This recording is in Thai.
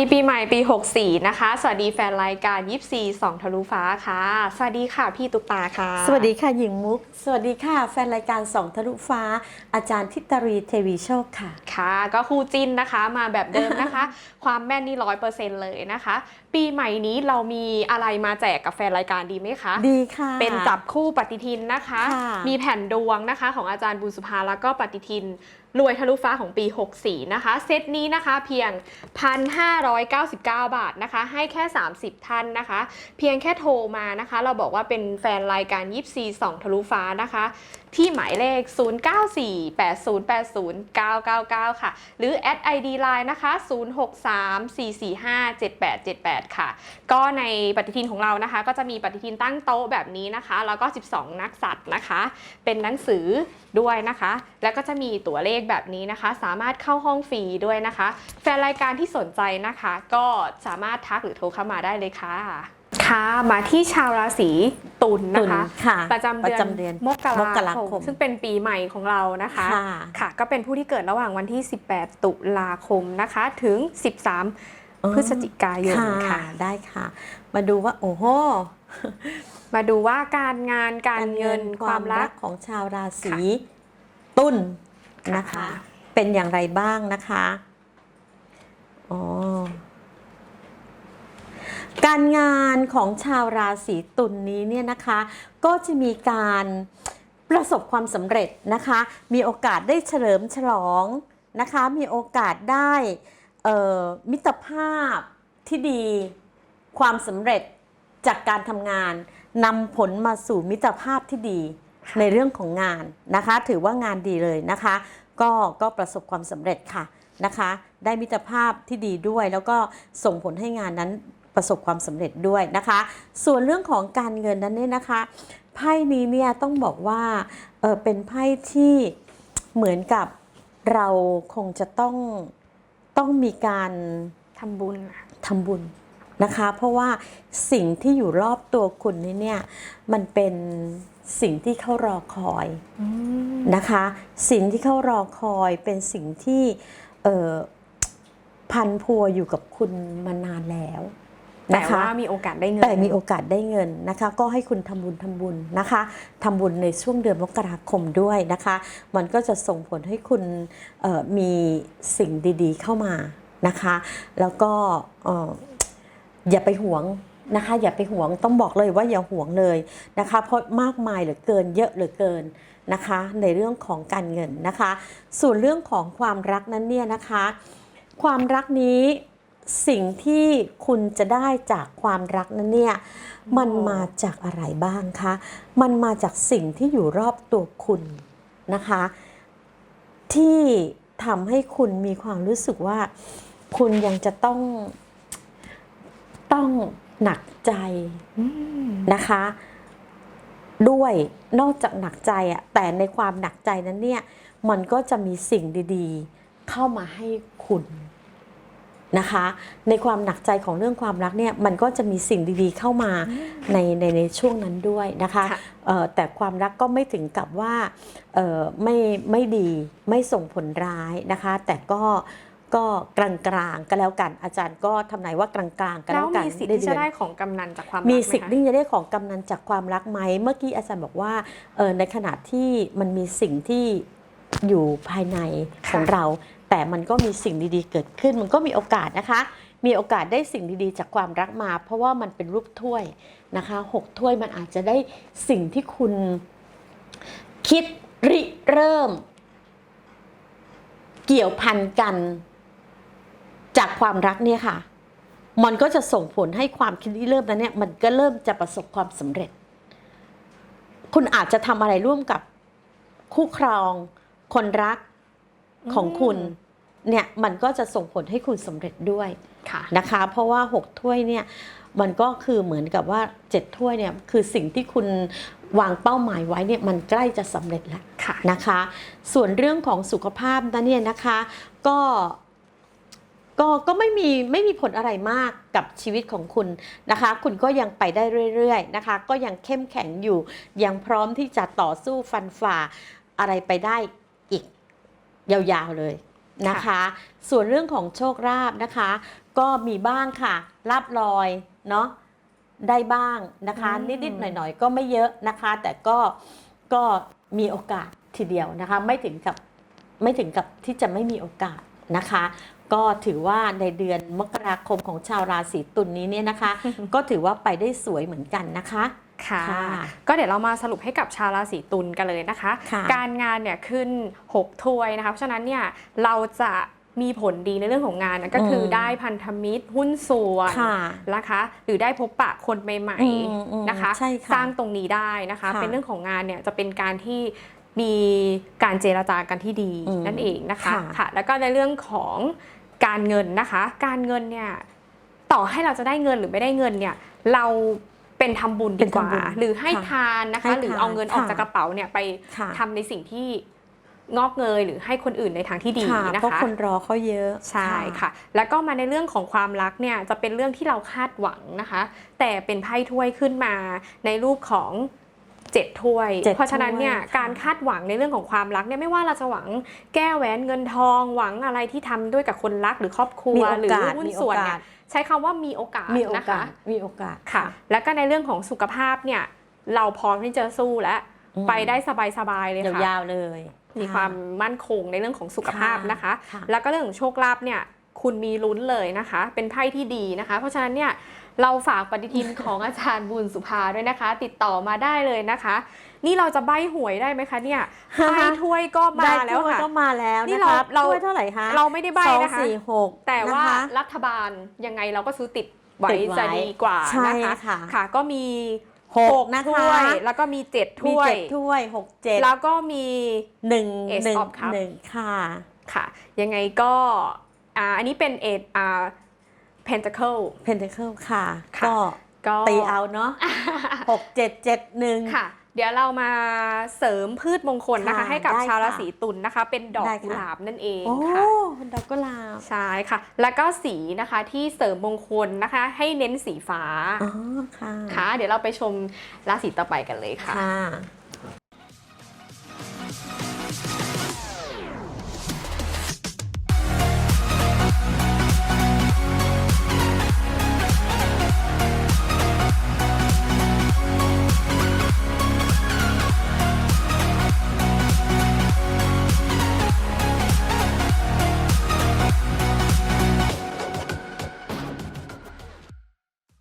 ดีปีใหม่ปี 64 นะคะ สวัสดีแฟนรายการยิปซีสองทะลุฟ้าค่ะ สวัสดีค่ะพี่ตุ๊กตาค่ะ สวัสดีค่ะหญิงมุก สวัสดีค่ะ แฟนรายการสองทะลุฟ้า อาจารย์ทิตรีเทวีโชคค่ะ ค่ะ ก็คู่จิ้นนะคะมาแบบเดิมนะคะ ความแม่นนี่ร้อยเปอร์เซ็นต์เลยนะคะ ปีใหม่นี้เรามีอะไรมาแจกกับแฟนรายการดีไหมคะ ดีค่ะ เป็นจับคู่ปฏิทินนะคะค่ะมีแผ่นดวงนะคะ ของอาจารย์บุญสุภาแล้วก็ปฏิทินรวยทะลุฟ้าของปี 64 นะคะ เซตนี้นะคะเพียง 1,599 บาทนะคะ ให้แค่ 30 ท่านนะคะ เพียงแค่โทรมานะคะ เราบอกว่าเป็นแฟนรายการยิปซีสองทะลุฟ้านะคะ ที่หมายเลข 0948080999 ค่ะ หรือแอด ID Line นะคะ 0634457878 ค่ะ ก็ในปฏิทินของเรานะคะ ก็จะมีปฏิทินตั้งโต๊ะแบบนี้นะคะ แล้วก็ 12 นักสัตว์นะคะ เป็นหนังสือด้วยนะคะ แล้วก็จะมีตัวเลขแบบนี้นะคะ สามารถเข้าห้องฟรีด้วยนะคะ แฟนรายการที่สนใจนะคะ ก็สามารถทักหรือโทรเข้ามาได้เลยค่ะค่ะมาที่ชาวราศี ตุลตุนะลคะ ค่ะประจำปเดืระอนจำเดือนมกมกราราคคม ม ซึ่งเป็นปีใหม่ของเรานะคะ ค่ะ ค่ะ ก็เป็นผู้ที่เกิดระหว่างวันที่ 18 ตุลาคมนะคะ ถึง13 พฤศจิกายนค่ะค่ะ ได้ค่ะ มาดูว่า โอ้โหมาดูว่าการงานการเงินความรัก ของชาวราศีตุลนะคะค่ะเป็นอย่างไรบ้างนะคะ อ๋อ การงานของชาวราศีตุลนี้เนี่ยนะคะ ก็จะมีการประสบความสำเร็จนะคะ มีโอกาสได้เฉลิมฉลองนะคะ มีโอกาสได้เอ่อมิตรภาพที่ดีความสำเร็จจากการทำงานนำผลมาสู่มิตรภาพที่ดีค่ะในเรื่องของงานนะคะ ถือว่างานดีเลยนะคะ ก็ก็ประสบความสำเร็จค่ะนะคะ ได้มิตรภาพที่ดีด้วย แล้วก็ส่งผลให้งานนั้น ประสบความสำเร็จด้วยนะคะ ส่วนเรื่องของการเงินนั้นเนี่ยนะคะไพ่นี้เนี่ยต้องบอกว่าเออเป็นไพ่ที่เหมือนกับเราคงจะต้องต้องมีการทำบุญทำบุญนะคะ เพราะว่าสิ่งที่อยู่รอบตัวคุณนี่เนี่ยมันเป็นสิ่งที่เขารอคอยนะคะ สิ่งที่เขารอคอยเป็นสิ่งที่เออพันพัวอยู่กับคุณมานานแล้ว แต่นะคะว่ามีโอกาสได้เงิน แต่มีโอกาสได้เงินนะคะ ก็ให้คุณทำบุญทำบุญนะคะทำบุญในช่วงเดือนมกราคมด้วยนะคะ มันก็จะส่งผลให้คุณเอ่อมีสิ่งดีๆเข้ามานะคะ แล้วก็เอ่ออย่าไปหวงนะคะอย่าไปหวงต้องบอกเลยว่าอย่าหวงเลยนะคะ เพราะมากมายเหลือเกินเยอะเหลือเกินนะคะ ในเรื่องของการเงินนะคะ ส่วนเรื่องของความรักนั้นเนี่ยนะคะ ความรักนี้ สิ่งที่คุณจะได้จากความรักนั้นเนี่ยมันมาจากอะไรบ้างคะ มันมาจากสิ่งที่อยู่รอบตัวคุณนะคะ ที่ทำให้คุณมีความรู้สึกว่า คุณยังจะต้อง ต้องหนักใจนะคะ ด้วยนอกจากหนักใจอะแต่ในความหนักใจนั้นเนี่ย มันก็จะมีสิ่งดี ๆ เข้ามาให้คุณ นะคะ ในความหนักใจของเรื่องความรักเนี่ยมันก็จะมีสิ่งดีๆเข้ามาในในในช่วงนั้นด้วยนะคะค่ะเอ่อแต่ความรักก็ไม่ถึงกับว่าเอ่อไม่ไม่ดีไม่ส่งผลร้ายนะคะ แต่ก็ก็กลางๆก็แล้วกันอาจารย์ก็ทำนายว่ากลางๆก็แล้แล้ววกันมีสิทธิ์ในที่เดืจะอนได้ของกำนันจากความรักมีไหสิทธิ์คะที่จะได้ของกำนันจากความรักไหมเมื่อกี้อาจารย์บอกว่าเออในขณะที่มันมีสิ่งที่อยู่ภายในของค่ะเรา แต่มันก็มีสิ่งดีๆ เกิดขึ้น มันก็มีโอกาสนะคะ มีโอกาสได้สิ่งดีๆ จากความรักมา เพราะว่ามันเป็นรูปถ้วยนะคะหกถ้วยมันอาจจะได้สิ่งที่คุณคิดริเริ่ม เกี่ยวพันกันจากความรักเนี่ยค่ะ มันก็จะส่งผลให้ความคิดที่เริ่มนั้นเนี่ยมันก็เริ่มจะประสบความสำเร็จ คุณอาจจะทำอะไรร่วมกับคู่ครอง คนรัก ของคุณเนี่ยมันก็จะส่งผลให้คุณสำเร็จด้วยค่ะนะคะ เพราะว่า 6 ถ้วยเนี่ยมันก็คือเหมือนกับว่า 7 ถ้วยเนี่ยคือสิ่งที่คุณวางเป้าหมายไว้เนี่ยมันใกล้จะสำเร็จแล้วค่ะนะคะ ส่วนเรื่องของสุขภาพนะเนี่ยนะคะก็ก็ก็ไม่มีไม่มีผลอะไรมากกับชีวิตของคุณนะคะ คุณก็ยังไปได้เรื่อยๆนะคะ ก็ยังเข้มแข็งอยู่ยังพร้อมที่จะต่อสู้ฟันฝ่าอะไรไปได้อีก ยาวๆเลยนะคะ ส่วนเรื่องของโชคลาภนะคะ ก็มีบ้างค่ะลาบลอยเนาะได้บ้างนะคะอืมนิดๆหน่อยๆ ก็ไม่เยอะนะคะ แต่ก็ก็มีโอกาสทีเดียวนะคะ ไม่ถึงกับไม่ถึงกับที่จะไม่มีโอกาสนะคะ ก็ถือว่าในเดือนมกราคมของชาวราศีตุลนี้เนี่ยนะคะ ก็ถือว่าไปได้สวยเหมือนกันนะคะ ค่ะค่ะ ก็เดี๋ยวเรามาสรุปให้กับชาวราศีตุลกันเลยนะคะค่ะการงานเนี่ยขึ้น 6 ถ้วยนะคะ เพราะฉะนั้นเนี่ยเราจะมีผลดีในเรื่องของงานนะก็คืออมได้พันธมิตรหุ้นส่วนค่ะนะคะ หรือได้พบปะคนใหม่อืมอืมๆนะคะใช่ค่ะสร้างตรงนี้ได้นะคะค่ะเป็นเรื่องของงานเนี่ยจะเป็นการที่มีการเจรจากันที่ดีอืมนั่นเองนะคะค่ะค่ะ แล้วก็ในเรื่องของการเงินนะคะ การเงินเนี่ยต่อให้เราจะได้เงินหรือไม่ได้เงินเนี่ย เรา เป็นทำบุญดีกว่าเป็นทำบุญหรือให้ค่ะทานนะให้คะ หรือทานเอาเงินออกค่ะจากกระเป๋าเนี่ยไปค่ะทำในสิ่งที่งอกเงยหรือให้คนอื่นในทางที่ดีค่ะนะเพราะคะคนรอเขาเยอะใช่ค่ะ แล้วก็มาในเรื่องของความรักเนี่ยจะเป็นเรื่องที่เราคาดหวังนะคะ แต่เป็นไพ่ถ้วยขึ้นมาในรูปของ เจ็ดถ้วย เจ็ดเพราะฉะนั้นเนี่ยถ้วยค่ะ การคาดหวังในเรื่องของความรักเนี่ยไม่ว่าเราจะหวังแก้แหวนเงินทองหวังอะไรที่ทำด้วยกับคนรักหรือครอบครัว มีโอหรือกาสหุ้นมีโอส่วนกาเนี่สยใช้คำว่ามีโอกาสมีโอนะกาคะ สมีโอกาส ค่ะ แล้วก็ในเรื่องของสุขภาพเนี่ยเราพร้อมที่จะสู้และอืม ไปได้สบายๆเลยค่ะ ยาวๆเลย มีความมั่นคงในเรื่องของสุขภาพนะคะ ค่ะ แล้วก็เรื่องของโชคลาภเนี่ย คุณมีลุ้นเลยนะคะ เป็นไพ่ที่ดีนะคะ เพราะฉะนั้นเนี่ยเราฝากปฏิทินของอาจารย์บุญสุภาด้วยนะคะ ติดต่อมาได้เลยนะคะ นี่เราจะใบหวยได้ไหมคะเนี่ยไพ่ถ้วยก็มาได้แล้วถ้ยค่ะก็มาแล้วนี่นะเราคะเราถ้วยเท่าไหร่คะเราไม่ได้ใบสองนะคะสี่หกแต่ว่านะคะรัฐบาลยังไงเราก็ซื้อติดไว้ติดไว้จะดีกว่าใช่นะคะค่ะค่ะ ก็มีหกหกนะคะถ้วยแล้วก็มีเจ็ดมีถ้วยเจ็ดถ้วยหกเจ็ดแล้วก็มีหนึ่ง Ace หนึ่ง of Cups หนึ่งค่ะค่ะ ยังไงก็ อ่าอันนี้เป็นเอ็ดอ่า pentacle เพนเทเคิลค่ะ ค่ะ ก็ก็ตีเอาเนาะหกเจ็ดเจ็ดหนึ่ง ค่ะ เดี๋ยวเรามาเสริมพืชมงคลนะคะ ค่ะให้กับได้ชาวราค่ะศีตุลนะคะ เป็นดอกได้ค่ะ กุหลาบนั่นเองโอ้ค่ะ ดอกกุหลาบใช่ค่ะ แล้วก็สีนะคะที่เสริมมงคลนะคะ ให้เน้นสีฟ้า อ๋อค่ะ ค่ะ เดี๋ยวเราไปชมราศีต่อไปกันเลยค่ะ ค่ะ